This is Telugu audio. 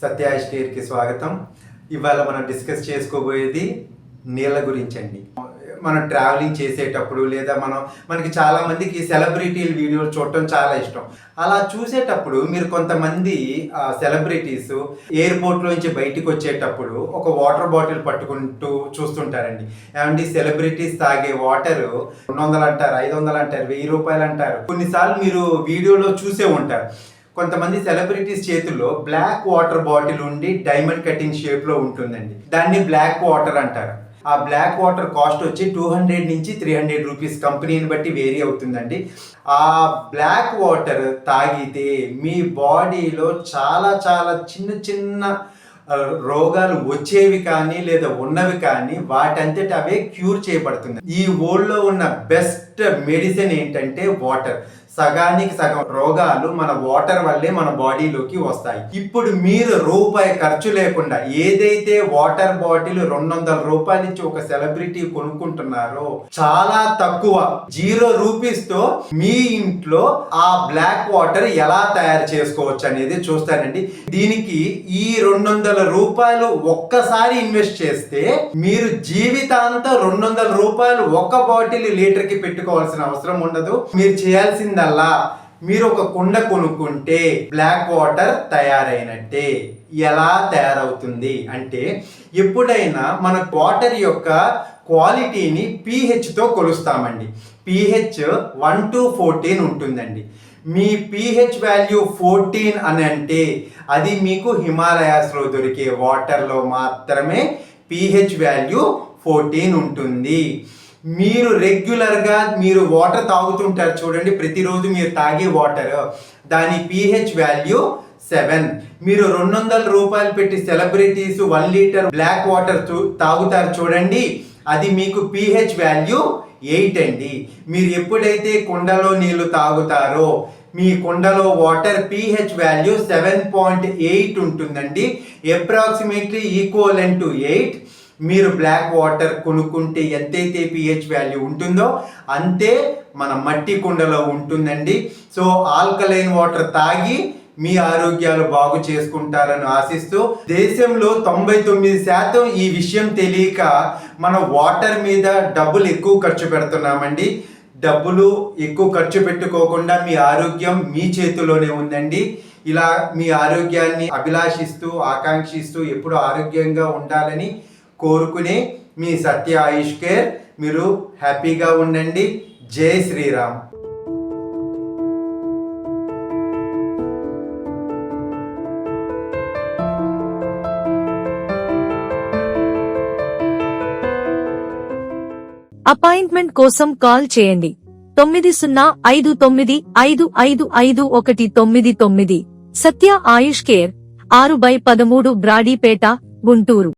సత్యాష్ కేర్కి స్వాగతం. ఇవాళ మనం డిస్కస్ చేసుకోబోయేది నీళ్ళ గురించి అండి మనం ట్రావెలింగ్ చేసేటప్పుడు లేదా మనం మనకి చాలామందికి సెలబ్రిటీల వీడియోలు చూడటం చాలా ఇష్టం. అలా చూసేటప్పుడు మీరు కొంతమంది సెలబ్రిటీస్ ఎయిర్పోర్ట్లో నుంచి బయటికి వచ్చేటప్పుడు ఒక వాటర్ బాటిల్ పట్టుకుంటూ చూస్తుంటారండి. ఏమండి సెలబ్రిటీస్ తాగే వాటర్ రెండు వందలు అంటారు ఐదు వందలు అంటారు వెయ్యి రూపాయలు అంటారు. కొన్నిసార్లు మీరు వీడియోలో చూసే ఉంటారు. కొంతమంది సెలబ్రిటీస్ చేతుల్లో బ్లాక్ వాటర్ బాటిల్ ఉండి డైమండ్ కటింగ్ షేప్లో ఉంటుందండి. దాన్ని బ్లాక్ వాటర్ అంటారు. ఆ బ్లాక్ వాటర్ కాస్ట్ వచ్చి టూ హండ్రెడ్ నుంచి త్రీ హండ్రెడ్ రూపీస్ కంపెనీని బట్టి వేరీ అవుతుందండి. ఆ బ్లాక్ వాటర్ తాగితే మీ బాడీలో చాలా చాలా చిన్న చిన్న రోగాలు వచ్చేవి కానీ లేదా ఉన్నవి కానీ వాటంతట అవే క్యూర్ చేయబడుతుంది ఈ వరల్డ్ ఉన్న బెస్ట్ మెడిసిన్ ఏంటంటే వాటర్ సగానికి సగం రోగాలు మన వాటర్ వల్లే మన బాడీలోకి వస్తాయి. ఇప్పుడు మీరు రూపాయి ఖర్చు లేకుండా ఏదైతే వాటర్ బాటిల్ రెండు వందల రూపాయల నుంచి ఒక సెలబ్రిటీ కొనుక్కుంటున్నారో చాలా తక్కువ. జీరో రూపీస్తో మీ ఇంట్లో ఆ బ్లాక్ వాటర్ ఎలా తయారు చేసుకోవచ్చు అనేది చూస్తానండి. దీనికి ఈ రెండు వందల రూపాయలు ఒక్కసారి ఇన్వెస్ట్ చేస్తే మీరు జీవితాంతం రెండు వందల రూపాయలు ఒక్క బాటిల్ లీటర్కి పెట్టుకోవాల్సిన అవసరం ఉండదు. మీరు చేయాల్సిందల్లా మీరు ఒక కుండ కొనుక్కుంటే బ్లాక్ వాటర్ తయారైనట్టే. ఎలా తయారవుతుంది అంటే ఎప్పుడైనా మన వాటర్ యొక్క క్వాలిటీని పీహెచ్తో కొలుస్తామండి. పిహెచ్ వన్ టు ఫోర్టీన్ ఉంటుందండి. మీ పిహెచ్ వాల్యూ ఫోర్టీన్ అని అంటే అది మీకు హిమాలయాస్లో దొరికే వాటర్లో మాత్రమే పిహెచ్ వాల్యూ ఫోర్టీన్ ఉంటుంది. మీరు రెగ్యులర్గా మీరు వాటర్ తాగుతుంటారు చూడండి ప్రతిరోజు మీరు తాగే వాటర్ దాని పిహెచ్ వాల్యూ సెవెన్ మీరు రెండు వందల రూపాయలు పెట్టి celebrities one litre black water తాగుతారు చూడండి అది మీకు పిహెచ్ వాల్యూ ఎయిట్ అండి. మీరు ఎప్పుడైతే కుండలో నీళ్ళు తాగుతారో మీ కుండలో water pH value seven point eight ఉంటుందండి. అప్రాక్సిమేట్లీ ఈక్వల్ టు ఎయిట్ మీరు బ్లాక్ వాటర్ కొనుక్కుంటే ఎంతైతే పిహెచ్ వాల్యూ ఉంటుందో అంతే మన మట్టి కుండలో ఉంటుందండి. సో ఆల్కలైన్ వాటర్ తాగి మీ ఆరోగ్యాలు బాగు చేసుకుంటారని ఆశిస్తూ దేశంలో తొంభై తొమ్మిది శాతం ఈ విషయం తెలియక మన వాటర్ మీద డబ్బులు ఎక్కువ ఖర్చు పెడుతున్నామండి. డబ్బులు ఎక్కువ ఖర్చు పెట్టుకోకుండా మీ ఆరోగ్యం మీ చేతిలోనే ఉందండి. ఇలా మీ ఆరోగ్యాన్ని అభిలాషిస్తూ ఆకాంక్షిస్తూ ఎప్పుడు ఆరోగ్యంగా ఉండాలని కోరుకునే మీ సత్య ఆయుష్ కేర్ మీరు హ్యాపీగా ఉండండి. జై శ్రీరామ్. అపాయింట్మెంట్ కోసం కాల్ చేయండి. తొమ్మిది సున్నా ఐదు తొమ్మిది ఐదు ఐదు ఐదు ఒకటి తొమ్మిది తొమ్మిది. సత్య ఆయుష్ కేర్ ఆరు బై పదమూడు బ్రాడీపేట గుంటూరు.